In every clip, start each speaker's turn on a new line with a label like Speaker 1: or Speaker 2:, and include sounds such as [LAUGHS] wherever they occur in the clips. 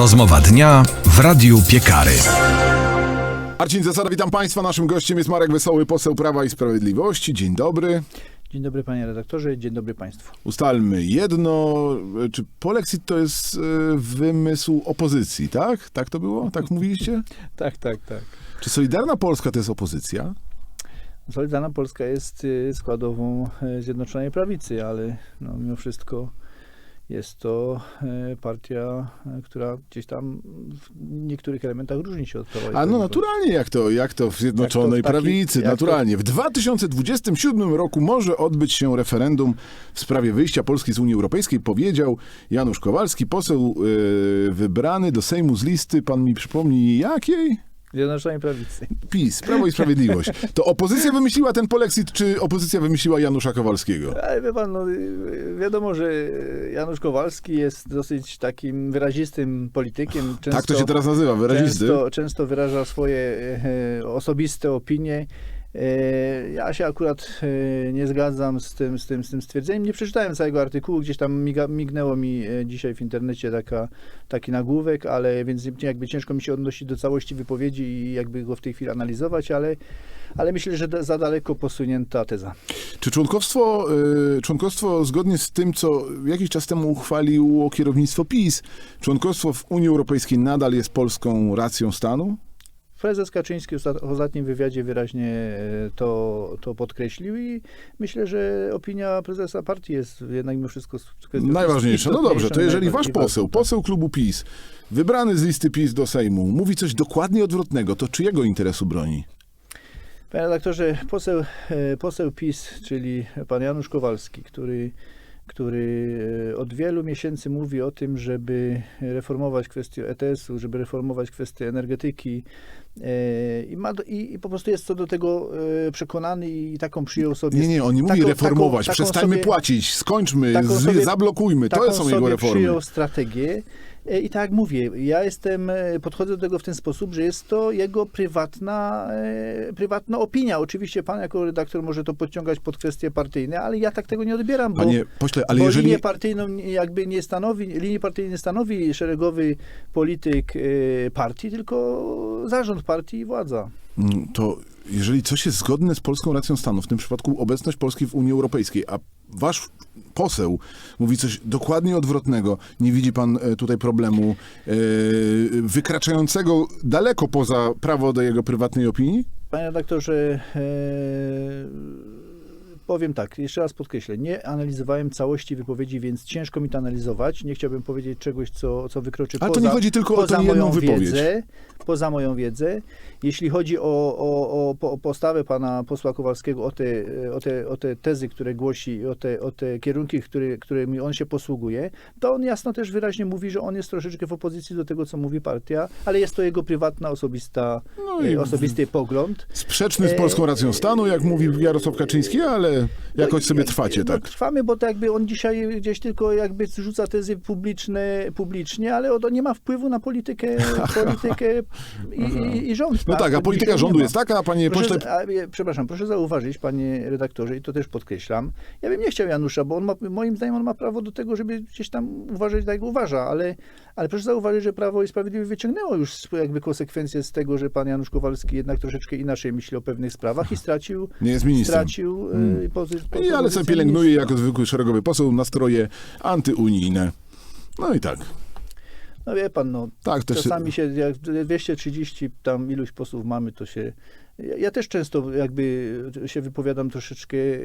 Speaker 1: Rozmowa dnia w Radiu Piekary.
Speaker 2: Marcin Zasada, witam Państwa. Naszym gościem jest Marek Wesoły, poseł Prawa i Sprawiedliwości. Dzień dobry.
Speaker 3: Dzień dobry panie redaktorze, dzień dobry państwu.
Speaker 2: Ustalmy jedno, czy polexit to jest e, wymysł opozycji, tak? Tak to było? Tak mówiliście? [LAUGHS]
Speaker 3: Tak, tak, tak.
Speaker 2: Czy Solidarna Polska to jest opozycja?
Speaker 3: Solidarna Polska jest y, składową e, Zjednoczonej Prawicy, ale no, mimo wszystko jest to e, partia, e, która gdzieś tam w niektórych elementach różni się od Prawa
Speaker 2: A no naturalnie, jak to, jak to w Zjednoczonej
Speaker 3: Jak to w taki-
Speaker 2: Prawicy,
Speaker 3: jak to-
Speaker 2: naturalnie. W 2027 roku może odbyć się referendum w sprawie wyjścia Polski z Unii Europejskiej, powiedział Janusz Kowalski, poseł e, wybrany do Sejmu z listy, pan mi przypomni, jakiej?
Speaker 3: Zjednoczonej Prawicy.
Speaker 2: PiS, Prawo i Sprawiedliwość. To opozycja wymyśliła ten polexit, czy opozycja wymyśliła Janusza Kowalskiego?
Speaker 3: Ale wie pan, no, wiadomo, że Janusz Kowalski jest dosyć takim wyrazistym politykiem. Często,
Speaker 2: tak to się teraz nazywa, wyrazisty.
Speaker 3: Często, często wyraża swoje e, osobiste opinie. E, Ja się akurat e, nie zgadzam z tym, z, tym, z tym stwierdzeniem. Nie przeczytałem całego artykułu, gdzieś tam miga, mignęło mi e, dzisiaj w internecie taka, taki nagłówek, ale więc jakby ciężko mi się odnosić do całości wypowiedzi i jakby go w tej chwili analizować, ale, ale myślę, że za daleko posunięta teza.
Speaker 2: Czy członkostwo, członkostwo zgodnie z tym, co jakiś czas temu uchwaliło kierownictwo PiS, członkostwo w Unii Europejskiej nadal jest polską racją stanu?
Speaker 3: Prezes Kaczyński w osta- w ostatnim wywiadzie wyraźnie e, to, to podkreślił i myślę, że opinia prezesa partii jest jednak mimo wszystko
Speaker 2: Najważniejsze. No dobrze, to jeżeli wasz
Speaker 3: najbardziej
Speaker 2: poseł, poseł klubu PiS, wybrany z listy PiS do Sejmu, mówi coś dokładnie odwrotnego, to czyjego interesu broni?
Speaker 3: Panie redaktorze, poseł, e, poseł PiS, czyli pan Janusz Kowalski, który, który e, od wielu miesięcy mówi o tym, żeby reformować kwestię ETS-u, żeby reformować kwestię energetyki e, i, ma, do- i, i po prostu jest co do tego e, przekonany i taką przyjął sobie...
Speaker 2: Nie, nie, on nie mówi
Speaker 3: taką-
Speaker 2: reformować,
Speaker 3: taką- taką
Speaker 2: przestańmy
Speaker 3: sobie-
Speaker 2: płacić, skończmy,
Speaker 3: sobie-
Speaker 2: zablokujmy, to są jego reformy.
Speaker 3: przyjął strategię. E, I tak jak mówię, ja jestem, e, podchodzę do tego w ten sposób, że jest to jego prywatna, e, prywatna opinia. Oczywiście pan jako redaktor może to podciągać pod kwestie partyjne, ale ja tak tego nie odbieram, bo,
Speaker 2: Panie pośle, ale
Speaker 3: bo
Speaker 2: jeżeli...
Speaker 3: linię partyjną jakby nie stanowi, linii partyjnej nie stanowi szeregowy polityk partii, tylko zarząd partii i władza.
Speaker 2: Mm, to jeżeli coś jest zgodne z polską racją stanu, w tym przypadku obecność Polski w Unii Europejskiej, a wasz poseł mówi coś dokładnie odwrotnego, nie widzi pan e, tutaj problemu e, wykraczającego daleko poza prawo do jego prywatnej opinii?
Speaker 3: Panie redaktorze, e, powiem tak, jeszcze raz podkreślę, nie analizowałem całości wypowiedzi, więc ciężko mi to analizować. Nie chciałbym powiedzieć czegoś, co, co wykroczy
Speaker 2: Ale to
Speaker 3: poza,
Speaker 2: nie chodzi tylko o tę jedną wypowiedź.
Speaker 3: wiedzę. Poza moją wiedzę. Jeśli chodzi o, o, o, po- o postawę pana posła Kowalskiego, o te, o, te, o te tezy, które głosi, o te, o te kierunki, które, którymi on się posługuje, to on jasno też wyraźnie mówi, że on jest troszeczkę w opozycji do tego, co mówi partia, ale jest to jego prywatna, osobista,
Speaker 2: No
Speaker 3: e, osobisty pogląd.
Speaker 2: Sprzeczny z
Speaker 3: E,
Speaker 2: polską racją stanu, jak mówi Jarosław Kaczyński, ale jakoś sobie
Speaker 3: No,
Speaker 2: trwacie,
Speaker 3: no,
Speaker 2: tak?
Speaker 3: Trwamy, bo to jakby on dzisiaj gdzieś tylko jakby zrzuca tezy publiczne publicznie, ale on nie ma wpływu na politykę, [LAUGHS] politykę i, i, i rząd.
Speaker 2: No tak, a
Speaker 3: To
Speaker 2: polityka rządu jest taka, panie
Speaker 3: Proszę,
Speaker 2: pośle,
Speaker 3: a, przepraszam, proszę zauważyć, panie redaktorze, i to też podkreślam. Ja bym nie chciał Janusza, bo on ma, moim zdaniem on ma prawo do tego, żeby gdzieś tam uważać tak jak uważa, ale, ale proszę zauważyć, że Prawo i Sprawiedliwość wyciągnęło już jakby konsekwencje z tego, że pan Janusz Kowalski jednak troszeczkę inaczej myśli o pewnych sprawach i stracił, [LAUGHS]
Speaker 2: nie jest ministrem.
Speaker 3: stracił
Speaker 2: Mm.
Speaker 3: y, pozy,
Speaker 2: I ale
Speaker 3: pozycję
Speaker 2: pielęgnuje
Speaker 3: ministra.
Speaker 2: jako zwykły szeregowy poseł nastroje antyunijne. No i tak.
Speaker 3: No wie pan, no
Speaker 2: Tak,
Speaker 3: czasami się, jak 230 tam iluś posłów mamy, to się... Ja, ja też często jakby się wypowiadam troszeczkę, e,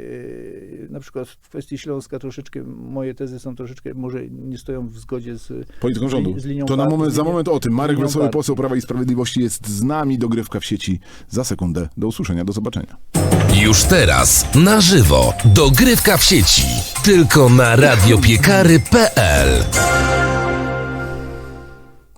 Speaker 3: na przykład w kwestii Śląska troszeczkę, moje tezy są troszeczkę, może nie stoją w zgodzie z...
Speaker 2: polityką rządu.
Speaker 3: z linią
Speaker 2: To na moment, za moment o tym. Marek Wesoły, poseł Prawa i Sprawiedliwości jest z nami. Dogrywka w sieci za sekundę. Do usłyszenia, do zobaczenia.
Speaker 1: Już teraz na żywo. Dogrywka w sieci. Tylko na radiopiekary.pl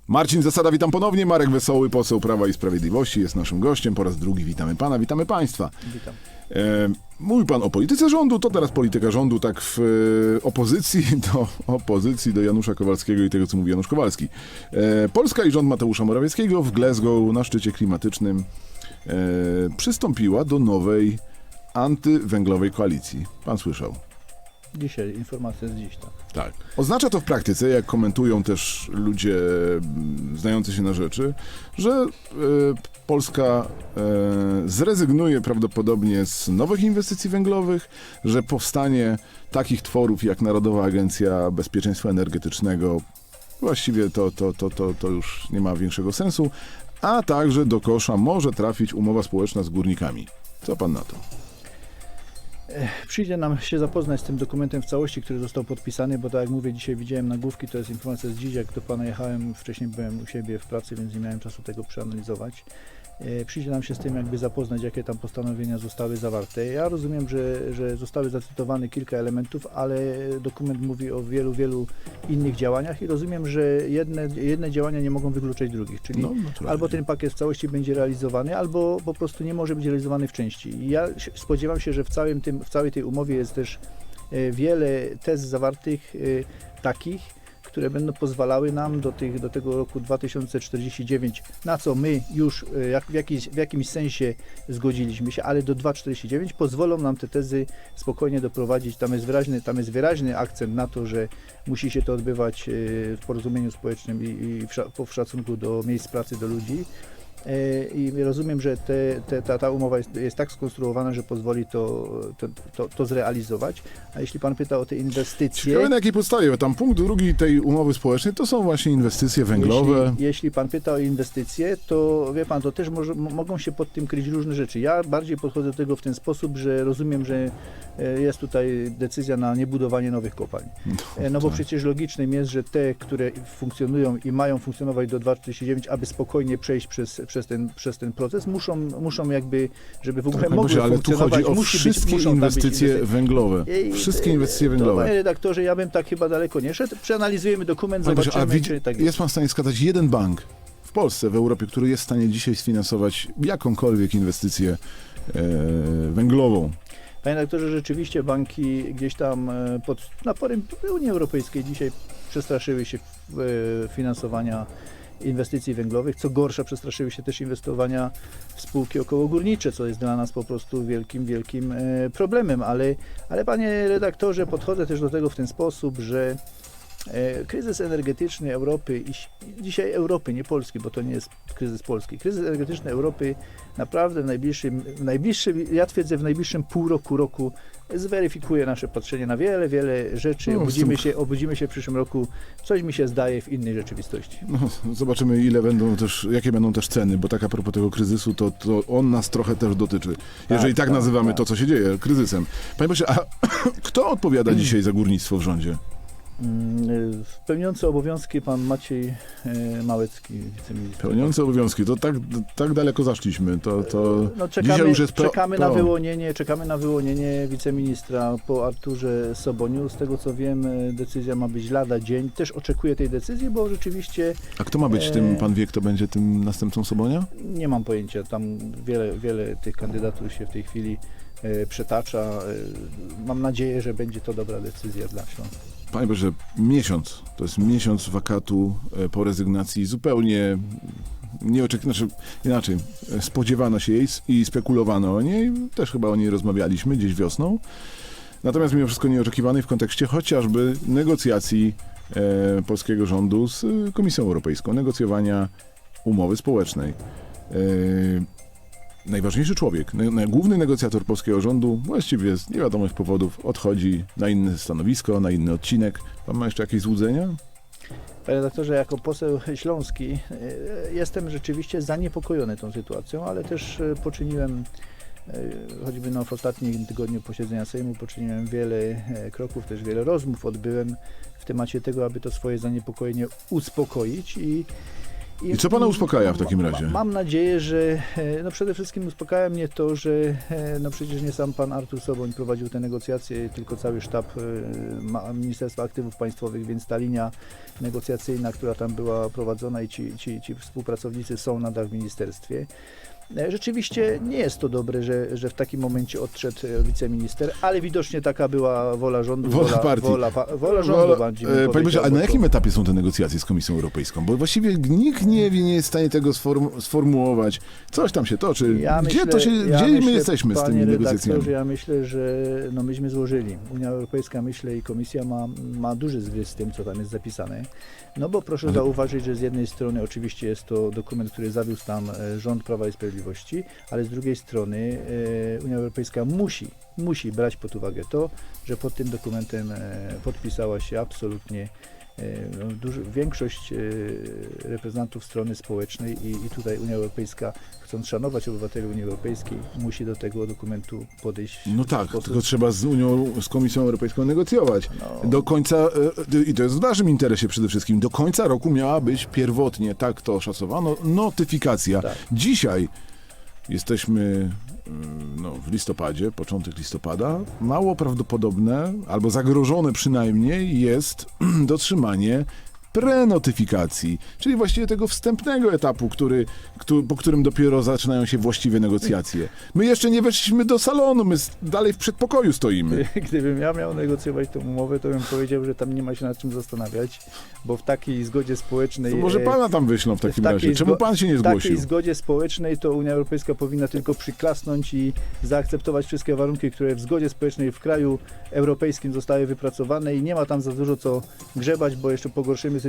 Speaker 2: Marcin Zasada, witam ponownie. Marek Wesoły, poseł Prawa i Sprawiedliwości jest naszym gościem. Po raz drugi witamy pana, witamy państwa.
Speaker 3: Witam.
Speaker 2: E, mówi pan o polityce rządu, to teraz polityka rządu tak w e, opozycji [LAUGHS] do opozycji do Janusza Kowalskiego i tego, co mówi Janusz Kowalski. E, Polska i rząd Mateusza Morawieckiego w Glasgow na szczycie klimatycznym e, przystąpiła do nowej antywęglowej koalicji. Pan słyszał.
Speaker 3: Dzisiaj, informacja z dziś, tak.
Speaker 2: Tak. Oznacza to w praktyce, jak komentują też ludzie mm, znający się na rzeczy, że e, Polska e, zrezygnuje prawdopodobnie z nowych inwestycji węglowych, że powstanie takich tworów jak Narodowa Agencja Bezpieczeństwa Energetycznego. Właściwie to, to, to, to, to już nie ma większego sensu, a także do kosza może trafić umowa społeczna z górnikami. Co pan na to?
Speaker 3: Przyjdzie nam się zapoznać z tym dokumentem w całości, który został podpisany, bo tak jak mówię, dzisiaj widziałem nagłówki, to jest informacja z dziś, jak do Pana jechałem, wcześniej byłem u siebie w pracy, więc nie miałem czasu tego przeanalizować. E, Przyjdzie nam się z tym jakby zapoznać, jakie tam postanowienia zostały zawarte. Ja rozumiem, że, że zostały zacytowane kilka elementów, ale dokument mówi o wielu, wielu innych działaniach i rozumiem, że jedne, jedne działania nie mogą wykluczać drugich, czyli
Speaker 2: No,
Speaker 3: albo ten pakiet w całości będzie realizowany, albo po prostu nie może być realizowany w części. Ja spodziewam się, że w, całym tym, w całej tej umowie jest też e, wiele tez zawartych e, takich, które będą pozwalały nam do, tych, do tego roku 2049, na co my już e, jak, w, jakiś, w jakimś sensie zgodziliśmy się, ale do 2049 pozwolą nam te tezy spokojnie doprowadzić. Tam jest wyraźny, tam jest wyraźny akcent na to, że musi się to odbywać e, w porozumieniu społecznym i, i w, w szacunku do miejsc pracy, do ludzi. E, I rozumiem, że te, te, ta, ta umowa jest, jest tak skonstruowana, że pozwoli to, to, to, to zrealizować. A jeśli pan pyta o te inwestycje.
Speaker 2: Ciekawe na jakiej podstawie, bo tam punkt drugi tej umowy społecznej to są właśnie inwestycje węglowe.
Speaker 3: Jeśli, jeśli pan pyta o inwestycje, to wie pan, to też może, mogą się pod tym kryć różne rzeczy. Ja bardziej podchodzę do tego w ten sposób, że rozumiem, że e, jest tutaj decyzja na niebudowanie nowych kopalń. E, No bo
Speaker 2: tak.
Speaker 3: przecież logicznym jest, że te, które funkcjonują i mają funkcjonować do 2049, aby spokojnie przejść przez, przez, ten, przez ten proces, muszą, muszą jakby, żeby w ogóle
Speaker 2: Panie
Speaker 3: mogły
Speaker 2: ale tu chodzi o wszystkie
Speaker 3: być,
Speaker 2: inwestycje węglowe.
Speaker 3: I-
Speaker 2: Wszystkie inwestycje
Speaker 3: To,
Speaker 2: węglowe.
Speaker 3: panie redaktorze, ja bym tak chyba daleko nie szedł. Przeanalizujemy dokument,
Speaker 2: Panie
Speaker 3: zobaczymy,
Speaker 2: a widzi,
Speaker 3: czy tak
Speaker 2: jest pan w stanie wskazać jeden bank w Polsce, w Europie, który jest w stanie dzisiaj sfinansować jakąkolwiek inwestycję e, węglową?
Speaker 3: Panie doktorze, rzeczywiście banki gdzieś tam e, pod naporem Unii Europejskiej dzisiaj przestraszyły się e, finansowania inwestycji węglowych. Co gorsza, przestraszyły się też inwestowania w spółki okołogórnicze, co jest dla nas po prostu wielkim, wielkim e, problemem. Ale, ale panie redaktorze, podchodzę też do tego w ten sposób, że e, kryzys energetyczny Europy, i dzisiaj Europy, nie Polski, bo to nie jest kryzys Polski, kryzys energetyczny Europy naprawdę w najbliższym, w najbliższym, ja twierdzę w najbliższym pół roku, roku zweryfikuje nasze patrzenie na wiele, wiele rzeczy.
Speaker 2: No,
Speaker 3: obudzimy, się, obudzimy się w przyszłym roku, coś mi się zdaje w innej rzeczywistości.
Speaker 2: No, zobaczymy, ile będą też, jakie będą też ceny, bo tak a propos tego kryzysu, to, to on nas trochę też dotyczy. Jeżeli tak,
Speaker 3: tak,
Speaker 2: nazywamy
Speaker 3: tak.
Speaker 2: to, co się dzieje, kryzysem. Panie Boże, a [CLEARS THROAT] kto odpowiada [CLEARS THROAT] dzisiaj za górnictwo w rządzie?
Speaker 3: Mm, y, Pełniący obowiązki pan Maciej e, Małecki, wiceminister.
Speaker 2: Pełniący obowiązki, to tak, tak daleko zaszliśmy. To, to
Speaker 3: No, czekamy,
Speaker 2: dzisiaj już jest pro,
Speaker 3: czekamy, na wyłonienie, czekamy na wyłonienie wiceministra po Arturze Soboniu. Z tego co wiem, e, decyzja ma być lada dzień. Też oczekuję tej decyzji, bo rzeczywiście
Speaker 2: A kto ma być tym,
Speaker 3: Eee.
Speaker 2: pan wie, kto będzie tym następcą Sobonia?
Speaker 3: nie mam pojęcia. Tam wiele, wiele tych kandydatur się w tej chwili e, przetacza. E, mam nadzieję, że będzie to dobra decyzja dla Śląska.
Speaker 2: Panie Boże, miesiąc, to jest miesiąc wakatu e, po rezygnacji, zupełnie nieoczekiwane, znaczy inaczej, spodziewano się jej i spekulowano o niej, też chyba o niej rozmawialiśmy gdzieś wiosną, natomiast mimo wszystko nieoczekiwanej w kontekście chociażby negocjacji e, polskiego rządu z Komisją Europejską, negocjowania umowy społecznej. E, najważniejszy człowiek, główny negocjator polskiego rządu, właściwie z nie wiadomo jakich powodów, odchodzi na inne stanowisko, na inny odcinek. Pan ma jeszcze jakieś złudzenia?
Speaker 3: Panie redaktorze, jako poseł śląski e, jestem rzeczywiście zaniepokojony tą sytuacją, ale też e, poczyniłem, e, choćby no w ostatnim tygodniu posiedzenia Sejmu, poczyniłem wiele kroków, też wiele rozmów odbyłem w temacie tego, aby to swoje zaniepokojenie uspokoić i
Speaker 2: I co pana uspokaja w takim razie?
Speaker 3: Ma- Mam nadzieję, że e, no przede wszystkim uspokaja mnie to, że e, no przecież nie sam pan Artur Soboń prowadził te negocjacje, tylko cały sztab e, Ministerstwa Aktywów Państwowych, więc ta linia negocjacyjna, która tam była prowadzona i ci, ci, ci współpracownicy są nadal w ministerstwie. Rzeczywiście nie jest to dobre, że, że w takim momencie odszedł e, wiceminister, ale widocznie taka była wola rządu.
Speaker 2: Wola partii.
Speaker 3: Wola, wola rządu
Speaker 2: Wola-
Speaker 3: bardziej.
Speaker 2: e, Panie Boże, a na jakim etapie są te negocjacje z Komisją Europejską? Bo właściwie nikt nie, wie, nie jest w stanie tego sformu- sformułować. Coś tam się toczy.
Speaker 3: Ja
Speaker 2: gdzie
Speaker 3: myślę-
Speaker 2: to się,
Speaker 3: ja
Speaker 2: gdzie my
Speaker 3: myślę,
Speaker 2: jesteśmy z tymi negocjacjami?
Speaker 3: Ja myślę, że no myśmy złożyli. Unia Europejska, myślę, i Komisja ma, ma duży zgryz z tym, co tam jest zapisane. No bo proszę
Speaker 2: Ale-
Speaker 3: zauważyć, że z jednej strony oczywiście jest to dokument, który zawiózł tam e, rząd Prawa i Sprawiedliwości, ale z drugiej strony e, Unia Europejska musi, musi brać pod uwagę to, że pod tym dokumentem e, podpisała się absolutnie no, duży, większość e, reprezentantów strony społecznej i, i tutaj Unia Europejska, chcąc szanować obywateli Unii Europejskiej, musi do tego dokumentu podejść.
Speaker 2: No tak,
Speaker 3: sposób-
Speaker 2: tylko trzeba z Unią, z Komisją Europejską negocjować.
Speaker 3: no,
Speaker 2: Do końca, e, i to jest w naszym interesie przede wszystkim, do końca roku miała być pierwotnie, tak to szacowano, notyfikacja.
Speaker 3: Tak.
Speaker 2: Dzisiaj jesteśmy no, w listopadzie, początek listopada. Mało prawdopodobne, albo zagrożone przynajmniej jest [CLEARS THROAT] dotrzymanie prenotyfikacji, czyli właściwie tego wstępnego etapu, który, któ- po którym dopiero zaczynają się właściwe negocjacje. My jeszcze nie weszliśmy do salonu, my dalej w przedpokoju stoimy. [LAUGHS]
Speaker 3: Gdybym ja miał negocjować tą umowę, to bym powiedział, że tam nie ma się nad czym zastanawiać, bo w takiej zgodzie społecznej.
Speaker 2: To może
Speaker 3: e,
Speaker 2: pana tam wyślą w takim
Speaker 3: w
Speaker 2: razie. Czemu pan się nie
Speaker 3: W takiej
Speaker 2: zgłosił?
Speaker 3: zgodzie społecznej to Unia Europejska powinna tylko przyklasnąć i zaakceptować wszystkie warunki, które w zgodzie społecznej w kraju europejskim zostały wypracowane i nie ma tam za dużo co grzebać, bo jeszcze pogorszymy sytuację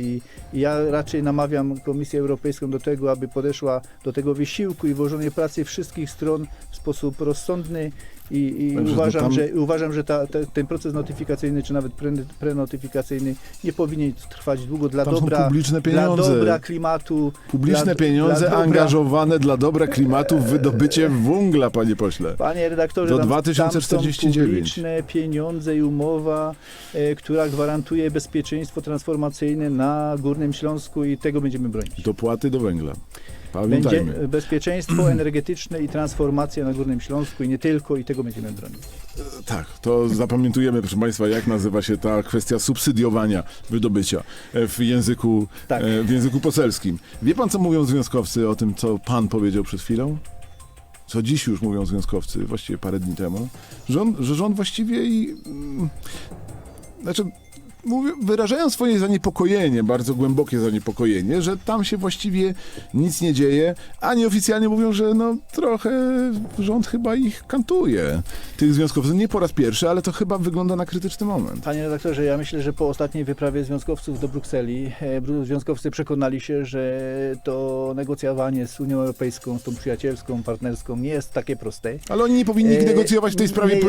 Speaker 3: i, i ja raczej namawiam Komisję Europejską do tego, aby podeszła do tego wysiłku i włożonej pracy wszystkich stron w sposób rozsądny i, i uważam,
Speaker 2: tam-
Speaker 3: że, uważam, że ta, te, ten proces notyfikacyjny, czy nawet pre, prenotyfikacyjny nie powinien trwać długo dla
Speaker 2: Tam są
Speaker 3: dobra,
Speaker 2: publiczne
Speaker 3: dla
Speaker 2: pieniądze.
Speaker 3: dobra klimatu,
Speaker 2: Publiczne
Speaker 3: dla-
Speaker 2: pieniądze
Speaker 3: dla
Speaker 2: angażowane dla dobra klimatu w wydobycie węgla, panie pośle.
Speaker 3: Panie redaktorze,
Speaker 2: Do
Speaker 3: tam,
Speaker 2: 2049.
Speaker 3: tam są publiczne pieniądze i umowa, e, która gwarantuje bezpieczeństwo transformacyjne na Górnym Śląsku i tego będziemy bronić.
Speaker 2: Dopłaty do węgla.
Speaker 3: Będzie
Speaker 2: Pamiętajmy.
Speaker 3: e, bezpieczeństwo [CLEARS THROAT] energetyczne i transformacja na Górnym Śląsku i nie tylko i tego będziemy bronić.
Speaker 2: Tak, to zapamiętujemy, proszę państwa, jak nazywa się ta kwestia subsydiowania wydobycia e, w języku,
Speaker 3: Tak.
Speaker 2: e, w języku poselskim. Wie pan, co mówią związkowcy o tym, co pan powiedział przed chwilą? Co dziś już mówią związkowcy, właściwie parę dni temu, że, on, że rząd właściwie i... Mm, znaczy, mówią, wyrażają swoje zaniepokojenie, bardzo głębokie zaniepokojenie, że tam się właściwie nic nie dzieje, a nieoficjalnie mówią, że no trochę rząd chyba ich kantuje. Tych związkowców nie po raz pierwszy, ale to chyba wygląda na krytyczny moment.
Speaker 3: Panie redaktorze, ja myślę, że po ostatniej wyprawie związkowców do Brukseli e, związkowcy przekonali się, że to negocjowanie z Unią Europejską, z tą przyjacielską, partnerską nie jest takie proste.
Speaker 2: Ale oni nie powinni
Speaker 3: E,
Speaker 2: negocjować w tej sprawie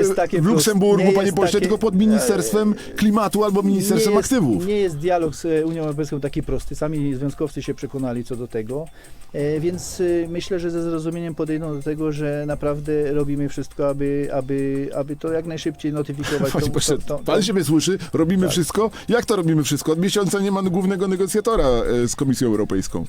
Speaker 2: w Luksemburgu,
Speaker 3: nie
Speaker 2: panie pośle,
Speaker 3: takie-
Speaker 2: tylko pod Ministerstwem Klimatu albo Ministerstwem
Speaker 3: nie jest,
Speaker 2: Aktywów.
Speaker 3: Nie jest dialog z e, Unią Europejską taki prosty. Sami związkowcy się przekonali co do tego, e, więc e, myślę, że ze zrozumieniem podejdą do tego, że naprawdę robimy wszystko, aby, aby, aby to jak najszybciej notyfikować.
Speaker 2: Panie
Speaker 3: tą-
Speaker 2: pośle,
Speaker 3: tą- tą-
Speaker 2: pan się mnie słyszy? Robimy
Speaker 3: Tak.
Speaker 2: wszystko? Jak to robimy wszystko? Od miesiąca nie ma głównego negocjatora z Komisją Europejską.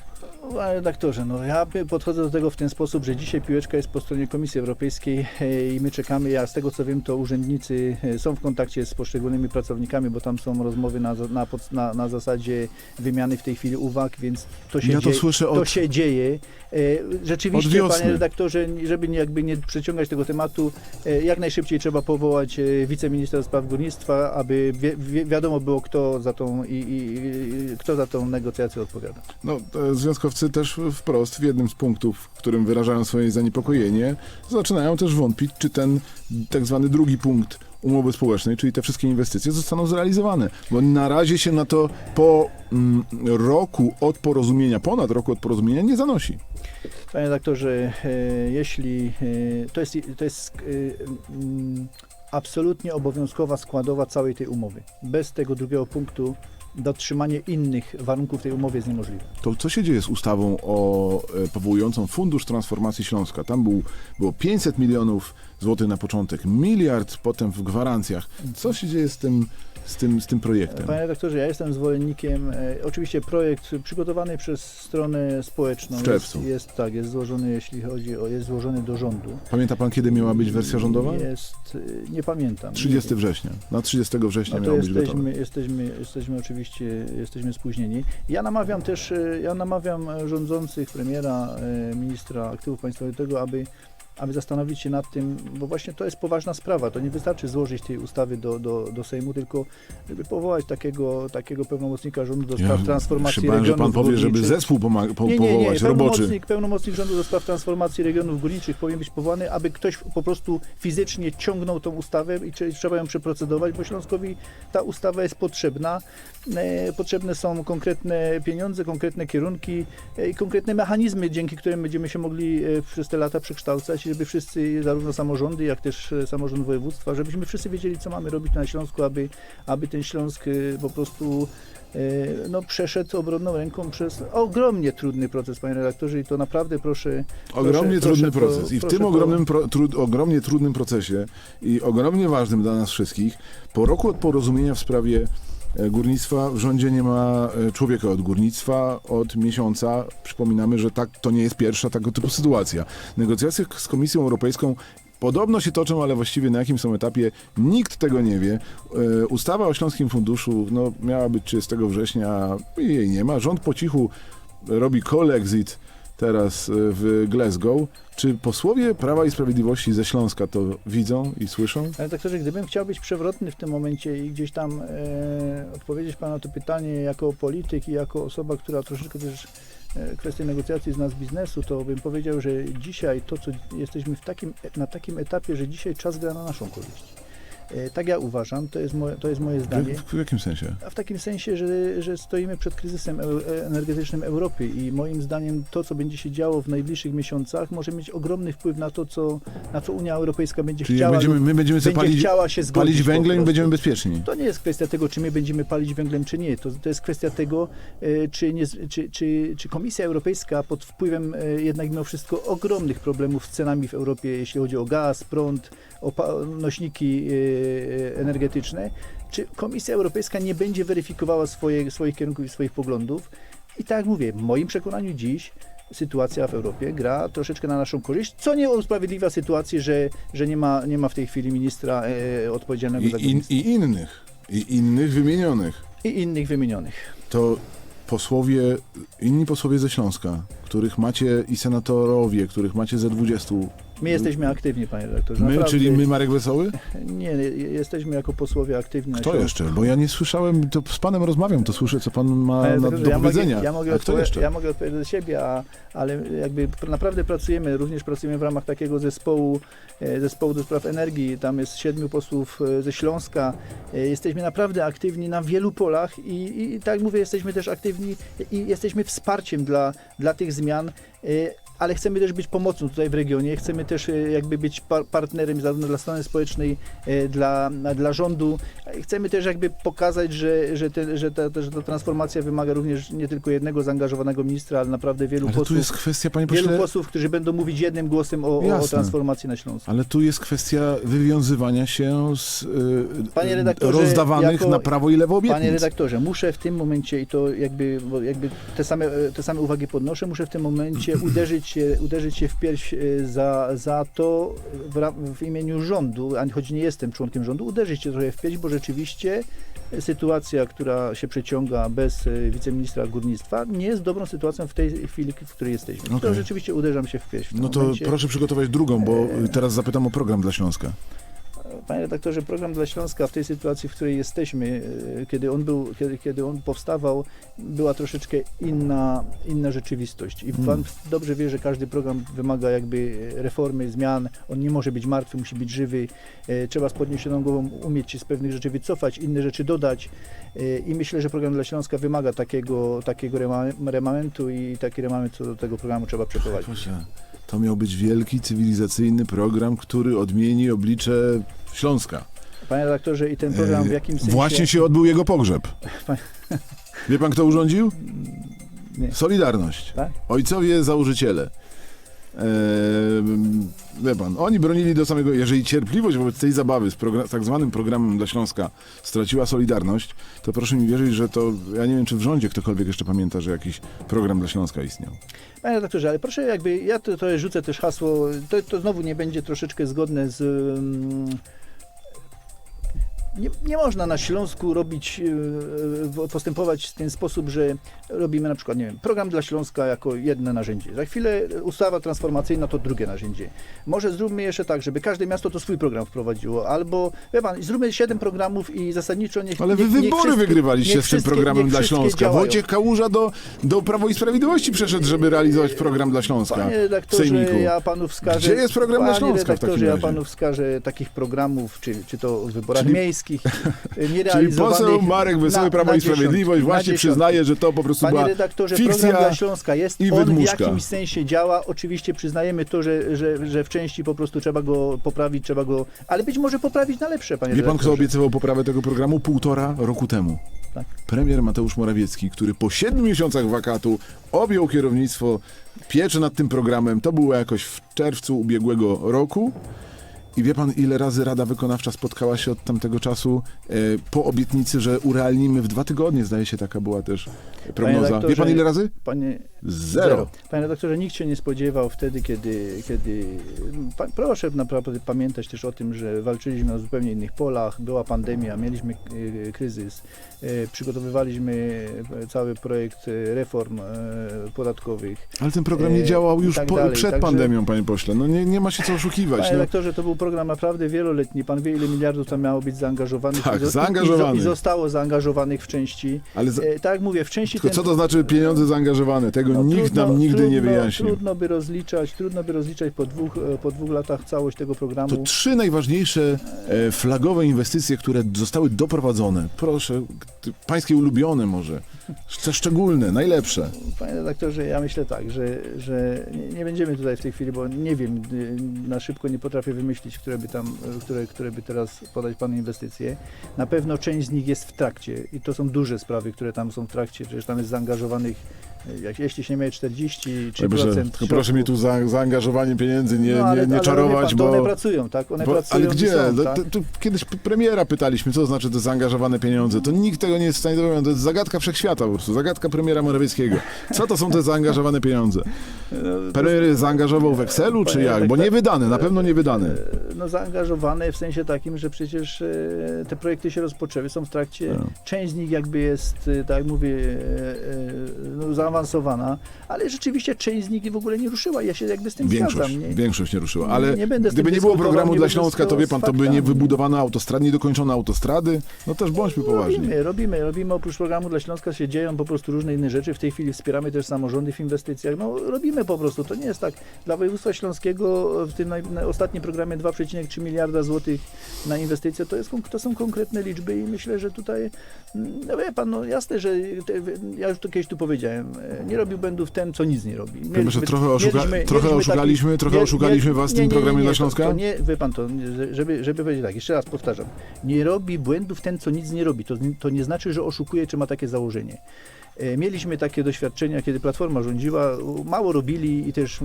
Speaker 3: Panie redaktorze, no ja podchodzę do tego w ten sposób, że dzisiaj piłeczka jest po stronie Komisji Europejskiej e, i my czekamy, ja z tego co wiem, to urzędnicy e, są w kontakcie z poszczególnymi pracownikami, bo tam są rozmowy na, na, na, na zasadzie wymiany w tej chwili uwag, więc to się,
Speaker 2: Ja to
Speaker 3: dzieje, to
Speaker 2: od-
Speaker 3: się dzieje. E, Rzeczywiście, panie redaktorze, żeby nie, jakby nie przeciągać tego tematu, jak najszybciej trzeba powołać wiceministra spraw górnictwa, aby wi wi wiadomo było, kto za tą, i, i, i, kto za tą negocjację odpowiada.
Speaker 2: No, e, związkowcy też wprost w jednym z punktów, w którym wyrażają swoje zaniepokojenie, zaczynają też wątpić, czy ten tak zwany drugi punkt umowy społecznej, czyli te wszystkie inwestycje zostaną zrealizowane. Bo na razie się na to po mm, roku od porozumienia, ponad roku od porozumienia nie zanosi.
Speaker 3: Panie doktorze, e, jeśli e, to jest, to jest e, mm, absolutnie obowiązkowa składowa całej tej umowy. Bez tego drugiego punktu dotrzymanie innych warunków tej umowy jest niemożliwe.
Speaker 2: To co się dzieje z ustawą o e, powołującą Fundusz Transformacji Śląska? Tam był, było 500 milionów złotych na początek, miliard potem w gwarancjach. Co się dzieje z tym, z tym, z tym projektem?
Speaker 3: Panie doktorze, ja jestem zwolennikiem, e, oczywiście projekt przygotowany przez stronę społeczną
Speaker 2: W czerwcu.
Speaker 3: Jest, jest tak, jest złożony, jeśli chodzi o, jest złożony do rządu.
Speaker 2: Pamięta pan, kiedy miała być wersja rządowa?
Speaker 3: Jest, e, nie pamiętam.
Speaker 2: 30 września. Na 30 września
Speaker 3: No to
Speaker 2: miało być gotowe.
Speaker 3: jesteśmy, jesteśmy, jesteśmy oczywiście jesteśmy spóźnieni. Ja namawiam też, e, ja namawiam rządzących, premiera, e, ministra aktywów państwowych do tego, aby aby zastanowić się nad tym, bo właśnie to jest poważna sprawa. To nie wystarczy złożyć tej ustawy do, do, do Sejmu, tylko żeby powołać takiego, takiego pełnomocnika rządu do spraw transformacji
Speaker 2: się bałem, że
Speaker 3: regionów
Speaker 2: pan powie, żeby
Speaker 3: górniczych.
Speaker 2: zespół pomaga, po,
Speaker 3: Nie, nie, nie.
Speaker 2: powołać, roboczy.
Speaker 3: Pełnomocnik, pełnomocnik rządu do spraw transformacji regionów górniczych powinien być powołany, aby ktoś po prostu fizycznie ciągnął tą ustawę i trze- trzeba ją przeprocedować, bo Śląskowi ta ustawa jest potrzebna. E, potrzebne są konkretne pieniądze, konkretne kierunki e, i konkretne mechanizmy, dzięki którym będziemy się mogli e, przez te lata przekształcać, żeby wszyscy, zarówno samorządy, jak też e, samorząd województwa, żebyśmy wszyscy wiedzieli, co mamy robić na Śląsku, aby, aby ten Śląsk e, po prostu e, no, przeszedł obronną ręką przez ogromnie trudny proces, panie redaktorze, i to naprawdę proszę.
Speaker 2: Ogromnie
Speaker 3: proszę,
Speaker 2: trudny
Speaker 3: proszę
Speaker 2: proces. I w tym ogromnym, pro, trud, ogromnie trudnym procesie i ogromnie ważnym dla nas wszystkich, po roku od porozumienia w sprawie górnictwa w rządzie nie ma e, człowieka od górnictwa od miesiąca. Przypominamy, że tak, to nie jest pierwsza tego typu sytuacja. Negocjacje z Komisją Europejską Podobno się toczą, ale właściwie na jakim są etapie, nikt tego nie wie. E, ustawa o Śląskim Funduszu no, miała być 30 września, jej nie ma. Rząd po cichu robi kolexit teraz e, w Glasgow. Czy posłowie Prawa i Sprawiedliwości ze Śląska to widzą i słyszą?
Speaker 3: Ale doktorze, gdybym chciał być przewrotny w tym momencie i gdzieś tam e, odpowiedzieć Panu na to pytanie jako polityk i jako osoba, która troszeczkę też e, kwestie negocjacji z biznesu, to bym powiedział, że dzisiaj to, co jesteśmy w takim, na takim etapie, że dzisiaj czas gra na naszą korzyść. E, tak ja uważam, to jest moje, to jest moje zdanie.
Speaker 2: W, w jakim sensie?
Speaker 3: A w takim sensie, że, że stoimy przed kryzysem eu- energetycznym Europy i moim zdaniem to, co będzie się działo w najbliższych miesiącach, może mieć ogromny wpływ na to, co, na co Unia Europejska będzie
Speaker 2: Czyli
Speaker 3: chciała.
Speaker 2: będziemy, my będziemy
Speaker 3: będzie
Speaker 2: palić,
Speaker 3: chciała się zgodzić
Speaker 2: palić węglem i będziemy bezpieczni.
Speaker 3: To nie jest kwestia tego, czy my będziemy palić węglem, czy nie. To, to jest kwestia tego, e, czy, nie, czy, czy, czy Komisja Europejska pod wpływem e, jednak mimo wszystko ogromnych problemów z cenami w Europie, jeśli chodzi o gaz, prąd, nośniki e, energetyczne, czy Komisja Europejska nie będzie weryfikowała swoje, swoich kierunków i swoich poglądów. I tak jak mówię, w moim przekonaniu dziś sytuacja w Europie gra troszeczkę na naszą korzyść, co nie usprawiedliwia sytuacji, że, że nie, ma, nie ma w tej chwili ministra e, odpowiedzialnego za
Speaker 2: I, in,
Speaker 3: górnictwo.
Speaker 2: I innych. I innych wymienionych.
Speaker 3: I innych wymienionych.
Speaker 2: To posłowie, inni posłowie ze Śląska, których macie i senatorowie, których macie ze 20.
Speaker 3: My jesteśmy aktywni, panie redaktorze.
Speaker 2: My,
Speaker 3: naprawdę.
Speaker 2: czyli my, Marek Wesoły?
Speaker 3: Nie, jesteśmy jako posłowie aktywni.
Speaker 2: Kto jeszcze? Bo ja nie słyszałem, to z panem rozmawiam, to słyszę, co pan ma
Speaker 3: Panie
Speaker 2: na, do
Speaker 3: ja
Speaker 2: powiedzenia.
Speaker 3: Mogę, ja, mogę
Speaker 2: kto jeszcze?
Speaker 3: ja mogę odpowiedzieć za siebie, a, ale jakby pr- naprawdę pracujemy, również pracujemy w ramach takiego zespołu, e, zespołu do spraw energii. Tam jest siedmiu posłów e, ze Śląska. E, Jesteśmy naprawdę aktywni na wielu polach i, i, i tak jak mówię, jesteśmy też aktywni i jesteśmy wsparciem dla, dla tych zmian. E, ale chcemy też być pomocą tutaj w regionie, chcemy też e, jakby być par- partnerem zarówno dla strony społecznej, e, dla, dla rządu. E, Chcemy też jakby pokazać, że, że, te, że, ta, że ta transformacja wymaga również nie tylko jednego zaangażowanego ministra, ale naprawdę wielu
Speaker 2: Ale tu
Speaker 3: posłów,
Speaker 2: jest kwestia, panie
Speaker 3: wielu
Speaker 2: pośle,
Speaker 3: posłów, którzy będą mówić jednym głosem o, o transformacji na Śląsku.
Speaker 2: ale tu jest kwestia wywiązywania się z
Speaker 3: redaktorze,
Speaker 2: rozdawanych
Speaker 3: jako-
Speaker 2: na prawo i lewo obietnic.
Speaker 3: Panie redaktorze, muszę w tym momencie, i to jakby, jakby te, same, te same uwagi podnoszę, muszę w tym momencie [CLEARS THROAT] uderzyć się, uderzyć się w pierś e, za, za to w, ra- w imieniu rządu, a choć nie jestem członkiem rządu, uderzyć się trochę w pierś, bo rzeczywiście sytuacja, która się przeciąga bez e, wiceministra górnictwa, nie jest dobrą sytuacją w tej chwili, w której jesteśmy. To
Speaker 2: Okej.
Speaker 3: rzeczywiście uderzam się w pierś. W
Speaker 2: No to
Speaker 3: momencie.
Speaker 2: proszę przygotować drugą, bo teraz zapytam o program dla Śląska.
Speaker 3: Panie redaktorze, program dla Śląska w tej sytuacji, w której jesteśmy, e, kiedy on był, kiedy, kiedy on powstawał, była troszeczkę inna, inna rzeczywistość. I pan
Speaker 2: Hmm.
Speaker 3: dobrze wie, że każdy program wymaga jakby reformy, zmian. On nie może być martwy, musi być żywy. E, Trzeba z podniesioną głową umieć się z pewnych rzeczy wycofać, inne rzeczy dodać. E, I myślę, że program dla Śląska wymaga takiego, takiego rema- remamentu i taki remament co do tego programu trzeba przeprowadzić.
Speaker 2: To miał być wielki, cywilizacyjny program, który odmieni oblicze Śląska.
Speaker 3: Panie redaktorze, i ten program w
Speaker 2: E,
Speaker 3: jakim sensie...
Speaker 2: Właśnie się odbył jego pogrzeb. [LAUGHS] [LAUGHS] Wie pan, kto urządził?
Speaker 3: Nie.
Speaker 2: Solidarność.
Speaker 3: Tak?
Speaker 2: Ojcowie założyciele. Eee, wie pan, oni bronili do samego, jeżeli cierpliwość wobec tej zabawy z, tak zwanym programem dla Śląska straciła Solidarność, to proszę mi wierzyć, że to, ja nie wiem, czy w rządzie ktokolwiek jeszcze pamięta, że jakiś program dla Śląska istniał.
Speaker 3: Panie redaktorze, ale proszę jakby, ja to, to rzucę też hasło, to, to znowu nie będzie troszeczkę zgodne z... mm, nie, nie można na Śląsku robić, e, e, postępować w ten sposób, że robimy na przykład, nie wiem, program dla Śląska jako jedno narzędzie. Za chwilę ustawa transformacyjna to drugie narzędzie. Może zróbmy jeszcze tak, żeby każde miasto to swój program wprowadziło, albo, wie pan, zróbmy siedem programów i zasadniczo niech
Speaker 2: Ale wy
Speaker 3: niech
Speaker 2: wybory
Speaker 3: wszystkie-
Speaker 2: wygrywaliście z tym programem dla Śląska. Wojciech Kałuża do, do Prawo i Sprawiedliwości przeszedł, żeby realizować program dla Śląska
Speaker 3: Panie
Speaker 2: w
Speaker 3: redaktorze,
Speaker 2: Sejmiku.
Speaker 3: ja panu wskażę.
Speaker 2: Gdzie jest program dla Śląska w takim
Speaker 3: redaktorze, ja
Speaker 2: razie?
Speaker 3: panu wskażę takich programów, czy, czy to w wyborach
Speaker 2: Czyli-
Speaker 3: miejskich, [LAUGHS]
Speaker 2: Czyli
Speaker 3: nierealizowanych.
Speaker 2: poseł Marek Wesoły,
Speaker 3: na-
Speaker 2: Prawo
Speaker 3: na
Speaker 2: i Sprawiedliwość
Speaker 3: na
Speaker 2: właśnie przyznaje, że to po prostu
Speaker 3: Panie
Speaker 2: była
Speaker 3: redaktorze, program
Speaker 2: fikcja.
Speaker 3: dla Śląska jest,
Speaker 2: i
Speaker 3: on w
Speaker 2: wydmuszka.
Speaker 3: jakimś sensie działa. Oczywiście przyznajemy to, że, że, że w części po prostu trzeba go poprawić, trzeba go, ale być może poprawić na lepsze, panie
Speaker 2: Wie pan, kto
Speaker 3: redaktorze.
Speaker 2: obiecywał poprawę tego programu półtora roku temu?
Speaker 3: Tak.
Speaker 2: Premier Mateusz Morawiecki, który po siedmiu miesiącach wakatu objął kierownictwo pieczy nad tym programem. To było jakoś w czerwcu ubiegłego roku. I wie pan, ile razy Rada Wykonawcza spotkała się od tamtego czasu e, po obietnicy, że urealnimy w dwa tygodnie, zdaje się, taka była też prognoza. Wie pan, ile razy?
Speaker 3: Panie,
Speaker 2: Zero.
Speaker 3: Panie redaktorze, nikt się nie spodziewał wtedy, kiedy, kiedy pan, proszę naprawdę pamiętać też o tym, że walczyliśmy na zupełnie innych polach, była pandemia, mieliśmy e, kryzys, e, przygotowywaliśmy cały projekt e, reform e, podatkowych.
Speaker 2: Ale ten program nie
Speaker 3: E,
Speaker 2: działał już
Speaker 3: tak
Speaker 2: po,
Speaker 3: dalej,
Speaker 2: przed
Speaker 3: także-
Speaker 2: pandemią, panie pośle. No nie, nie ma się co oszukiwać.
Speaker 3: Panie
Speaker 2: No.
Speaker 3: redaktorze, to był program naprawdę wieloletni. Pan wie, ile miliardów tam miało być zaangażowanych.
Speaker 2: Tak,
Speaker 3: I
Speaker 2: zaangażowanych.
Speaker 3: I, zostało zaangażowanych w części.
Speaker 2: Ale za,
Speaker 3: E, tak jak mówię, w części ten-
Speaker 2: co to znaczy pieniądze zaangażowane? Tego
Speaker 3: No,
Speaker 2: nikt
Speaker 3: trudno-
Speaker 2: nam nigdy nie
Speaker 3: trudno-
Speaker 2: wyjaśnił.
Speaker 3: Trudno by rozliczać, trudno by rozliczać po dwóch, e, po dwóch latach całość tego programu.
Speaker 2: To trzy najważniejsze e, flagowe inwestycje, które zostały doprowadzone. Proszę, pańskie ulubione może. Te szczególne, najlepsze.
Speaker 3: Panie redaktorze, ja myślę tak, że, że nie, nie będziemy tutaj w tej chwili, bo nie wiem, y, na szybko nie potrafię wymyślić, które by tam, y, które, które by teraz podać panu inwestycje. Na pewno część z nich jest w trakcie i to są duże sprawy, które tam są w trakcie, przecież tam jest zaangażowanych, jak, jeśli się nie mylę, 43%.
Speaker 2: Proszę, tylko proszę mi tu za, zaangażowanie pieniędzy nie,
Speaker 3: no, ale,
Speaker 2: nie, nie
Speaker 3: ale
Speaker 2: czarować,
Speaker 3: pan, to one
Speaker 2: bo...
Speaker 3: pracują, tak? One
Speaker 2: Bo,
Speaker 3: pracują
Speaker 2: ale gdzie?
Speaker 3: Są,
Speaker 2: To-
Speaker 3: tak?
Speaker 2: to, to kiedyś premiera pytaliśmy, co znaczy te zaangażowane pieniądze. To nikt tego nie jest w stanie dowiedzieć. To jest zagadka wszechświata po prostu, zagadka premiera Morawieckiego. Co to są te zaangażowane pieniądze?
Speaker 3: No,
Speaker 2: Premier zaangażował w Excelu, czy jak? Bo
Speaker 3: redaktor-
Speaker 2: nie wydane, na pewno nie wydane.
Speaker 3: E, No zaangażowane w sensie takim, że przecież e, te projekty się rozpoczęły, są w trakcie,
Speaker 2: Tak.
Speaker 3: część z nich jakby jest, e, tak jak mówię, no, zaawansowana, ale rzeczywiście część z nich w ogóle nie ruszyła. Ja się jakby z tym
Speaker 2: Większość,
Speaker 3: zgadzam. Nie?
Speaker 2: większość nie ruszyła. Ale
Speaker 3: nie
Speaker 2: gdyby nie było programu
Speaker 3: nie
Speaker 2: dla Śląska, to wie pan, to by nie wybudowano autostrad, nie dokończono autostrady. No też bądźmy poważni.
Speaker 3: Robimy, robimy, robimy. Oprócz programu dla Śląska się dzieją po prostu różne inne rzeczy. W tej chwili wspieramy też samorządy w inwestycjach. No robimy po prostu. To nie jest tak. Dla województwa śląskiego w tym naj, na ostatnim programie 2,3 miliarda złotych na inwestycje to, jest, to są konkretne liczby i myślę, że tutaj, mm, no wie pan, no jasne, że te, ja już to kiedyś tu powiedziałem, nie robił błędów ten, co nic nie robi.
Speaker 2: Wiem, że trochę oszuka- trochę oszukaliśmy, trochę oszukaliśmy was w tym programie dla Śląska?
Speaker 3: To, to nie, wie pan, to, nie- żeby, żeby powiedzieć tak, jeszcze raz powtarzam, nie robi błędów ten, co nic nie robi. To, to nie znaczy, że oszukuje, czy ma takie założenie. E, Mieliśmy takie doświadczenia, kiedy Platforma rządziła, mało robili i też,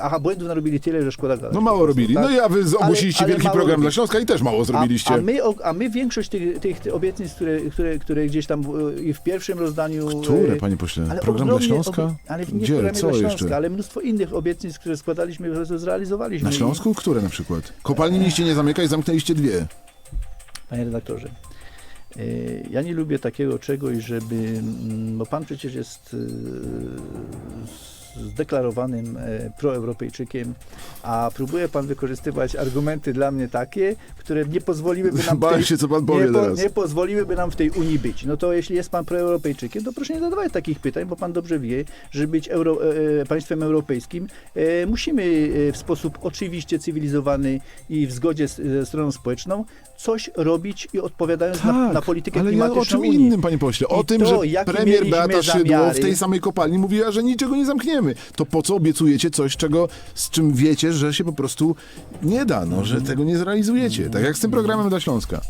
Speaker 3: aha, błędów narobili tyle, że szkoda gadać.
Speaker 2: No mało robili.
Speaker 3: tak?
Speaker 2: No i a wy ogłosiliście wielki program dla
Speaker 3: robili.
Speaker 2: Śląska i też mało zrobiliście.
Speaker 3: A, a, my, a my większość tych, tych, obietnic, które, które, które gdzieś tam e, i w pierwszym rozdaniu...
Speaker 2: Które,
Speaker 3: e,
Speaker 2: panie pośle?
Speaker 3: ale
Speaker 2: Program dla
Speaker 3: ogromnie,
Speaker 2: Śląska?
Speaker 3: og- Ale nie
Speaker 2: Gdzie?
Speaker 3: programie
Speaker 2: Co
Speaker 3: dla Śląska,
Speaker 2: jeszcze?
Speaker 3: ale mnóstwo innych obietnic, które składaliśmy, po prostu zrealizowaliśmy.
Speaker 2: Na Śląsku? Które na przykład? Kopalni mieliście nie zamykać, zamknęliście dwie.
Speaker 3: Panie redaktorze, ja nie lubię takiego czegoś, żeby, mm, bo pan przecież jest e, zdeklarowanym e, proeuropejczykiem, a próbuje pan wykorzystywać argumenty dla mnie takie, które nie pozwoliłyby nam tej, [LAUGHS]
Speaker 2: się, co pan powie
Speaker 3: nie, po, nie pozwoliłyby nam w tej Unii być. No to jeśli jest pan proeuropejczykiem, to proszę nie zadawać takich pytań, bo pan dobrze wie, że być euro, e, państwem europejskim e, musimy e, w sposób oczywiście cywilizowany i w zgodzie z, ze stroną społeczną coś robić i odpowiadając na, na politykę
Speaker 2: Tak, ale ja
Speaker 3: klimatyczną
Speaker 2: o czym
Speaker 3: Unii.
Speaker 2: innym, panie pośle? O
Speaker 3: I
Speaker 2: tym,
Speaker 3: to,
Speaker 2: że premier Beata Szydło w
Speaker 3: zamiary-
Speaker 2: tej samej kopalni mówiła, że niczego nie zamkniemy. To po co obiecujecie coś, czego, z czym wiecie, że się po prostu nie da, no, że tego nie zrealizujecie. Tak jak z tym programem dla Śląska.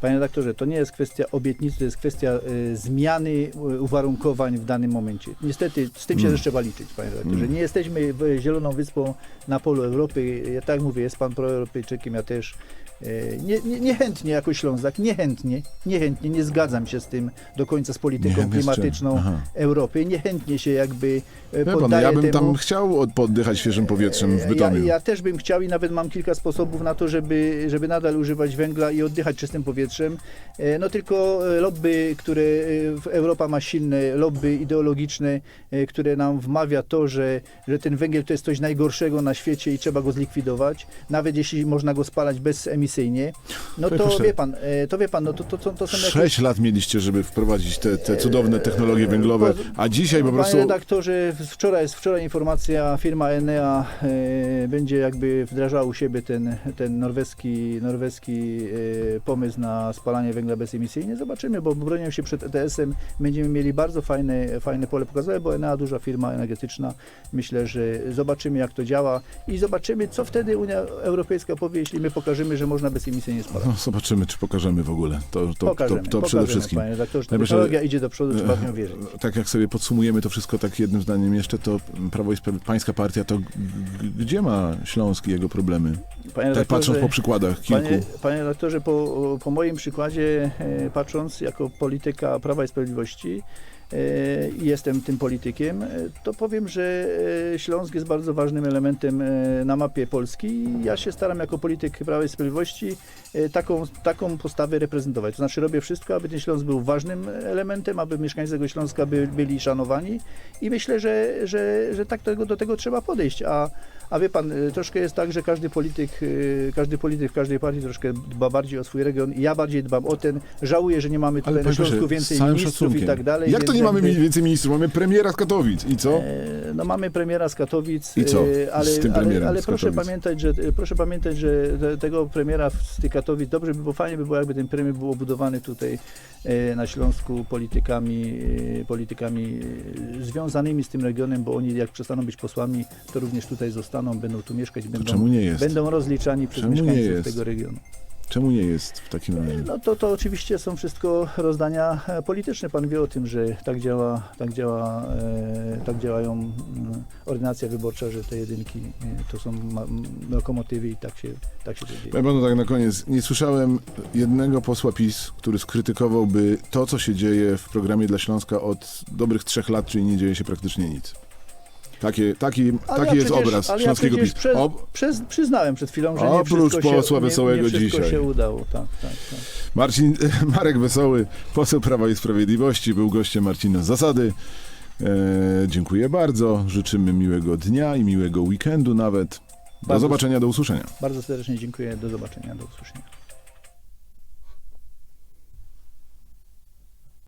Speaker 3: Panie redaktorze, to nie jest kwestia obietnicy, to jest kwestia y, zmiany y, uwarunkowań w danym momencie. Niestety z tym się
Speaker 2: Mm.
Speaker 3: trzeba liczyć, panie redaktorze. Nie jesteśmy w- zieloną wyspą na polu Europy. Ja tak mówię, jest pan proeuropejczykiem, ja też. E, Nie, nie, niechętnie jako Ślązak, niechętnie, niechętnie, nie zgadzam się z tym do końca z polityką
Speaker 2: Niechętnie z czym?
Speaker 3: klimatyczną
Speaker 2: Aha.
Speaker 3: Europy. Niechętnie się jakby e,
Speaker 2: Wie pan,
Speaker 3: poddaję
Speaker 2: ja bym
Speaker 3: temu.
Speaker 2: tam chciał od- poddychać świeżym powietrzem w
Speaker 3: Ja,
Speaker 2: Bytomiu.
Speaker 3: ja też bym chciał i nawet mam kilka sposobów na to, żeby, żeby nadal używać węgla i oddychać czystym powietrzem. E, No tylko e, lobby, które e, w- Europa ma silne, lobby ideologiczne, e, które nam wmawia to, że, że ten węgiel to jest coś najgorszego na świecie i trzeba go zlikwidować, nawet jeśli można go spalać bezemisyjnie. No
Speaker 2: Panie
Speaker 3: to wie pan, e, to wie pan, no to, to, to, to są jakieś...
Speaker 2: Sześć lat mieliście, żeby wprowadzić te, te cudowne technologie węglowe, a dzisiaj po
Speaker 3: Panie
Speaker 2: prostu...
Speaker 3: redaktorze, wczoraj jest wczoraj informacja, firma Enea e, będzie jakby wdrażała u siebie ten, ten norweski, norweski e, pomysł na spalanie węgla bezemisyjnie. Zobaczymy, bo bronią się przed ETS-em. Będziemy mieli bardzo fajne, fajne pole pokazowe, bo Enea duża firma energetyczna. Myślę, że zobaczymy jak to działa i zobaczymy, co wtedy Unia Europejska powie, jeśli my pokażemy, że można bezemisyjnie spalać.
Speaker 2: No, zobaczymy, czy pokażemy w ogóle. To, to, to,
Speaker 3: pokażemy,
Speaker 2: to przede
Speaker 3: pokażemy,
Speaker 2: wszystkim.
Speaker 3: Panie redaktorze, technologia idzie do przodu, trzeba w nią wierzyć.
Speaker 2: Tak jak sobie podsumujemy to wszystko tak jednym zdaniem jeszcze, to Prawo i Sprawiedliwość, pańska partia, to gdzie ma Śląsk i jego problemy?
Speaker 3: Panie
Speaker 2: Tak patrząc po przykładach kilku.
Speaker 3: Panie, panie redaktorze, po, po moim przykładzie, e, patrząc jako polityka Prawa i Sprawiedliwości, e, jestem tym politykiem, e, to powiem, że e, Śląsk jest bardzo ważnym elementem e, na mapie Polski ja się staram jako polityk Prawa i Sprawiedliwości e, taką, taką postawę reprezentować. To znaczy robię wszystko, aby ten Śląsk był ważnym elementem, aby mieszkańcy tego Śląska by, byli szanowani i myślę, że, że, że tak tego, do tego trzeba podejść. A, a wie pan, y, troszkę jest tak, że każdy polityk, y, każdy polityk w każdej partii troszkę dba bardziej o swój region. Ja bardziej dbam o ten. Żałuję, że nie mamy tutaj na Śląsku więcej ministrów
Speaker 2: szacunkiem.
Speaker 3: i tak dalej.
Speaker 2: Jak to nie mamy
Speaker 3: jakby,
Speaker 2: więcej ministrów? Mamy premiera z Katowic. I co?
Speaker 3: e, No mamy premiera z Katowic,
Speaker 2: I co
Speaker 3: e, ale,
Speaker 2: z tym
Speaker 3: ale,
Speaker 2: premierem
Speaker 3: ale proszę pamiętać, że proszę pamiętać, że te, tego premiera z tych Katowic dobrze by było, fajnie by było, jakby ten premier był obudowany tutaj e, na Śląsku politykami, politykami związanymi z tym regionem, bo oni jak przestaną być posłami, to również tutaj zostaną, będą tu mieszkać, będą,
Speaker 2: czemu nie jest?
Speaker 3: będą rozliczani przez
Speaker 2: Czemu nie
Speaker 3: mieszkańców
Speaker 2: jest?
Speaker 3: tego regionu.
Speaker 2: Czemu nie jest w takim razie?
Speaker 3: No to, to oczywiście są wszystko rozdania e, polityczne. Pan wie o tym, że tak działa, tak działa, e, tak działają mm, ordynacja wyborcza, że te jedynki e, to są ma, lokomotywy i tak się, tak się to dzieje.
Speaker 2: Ja panu tak na koniec. Nie słyszałem jednego posła PiS, który skrytykowałby to, co się dzieje w programie dla Śląska od dobrych trzech lat, czyli nie dzieje się praktycznie nic. Takie, taki taki
Speaker 3: ja
Speaker 2: jest
Speaker 3: przecież-
Speaker 2: obraz
Speaker 3: ale
Speaker 2: śląskiego
Speaker 3: ja przecież Przez, przyznałem przed chwilą, że nie
Speaker 2: Oprócz
Speaker 3: wszystko, się,
Speaker 2: posła
Speaker 3: nie,
Speaker 2: Wesołego
Speaker 3: nie wszystko
Speaker 2: dzisiaj.
Speaker 3: się udało. Tak, tak, tak.
Speaker 2: Marcin, [LAUGHS] Marek Wesoły, poseł Prawa i Sprawiedliwości, był gościem Marcina z Zasady. E, dziękuję bardzo. Życzymy miłego dnia i miłego weekendu nawet. Do
Speaker 3: Bardzo-
Speaker 2: zobaczenia, do usłyszenia.
Speaker 3: Bardzo serdecznie dziękuję. Do zobaczenia. Do usłyszenia.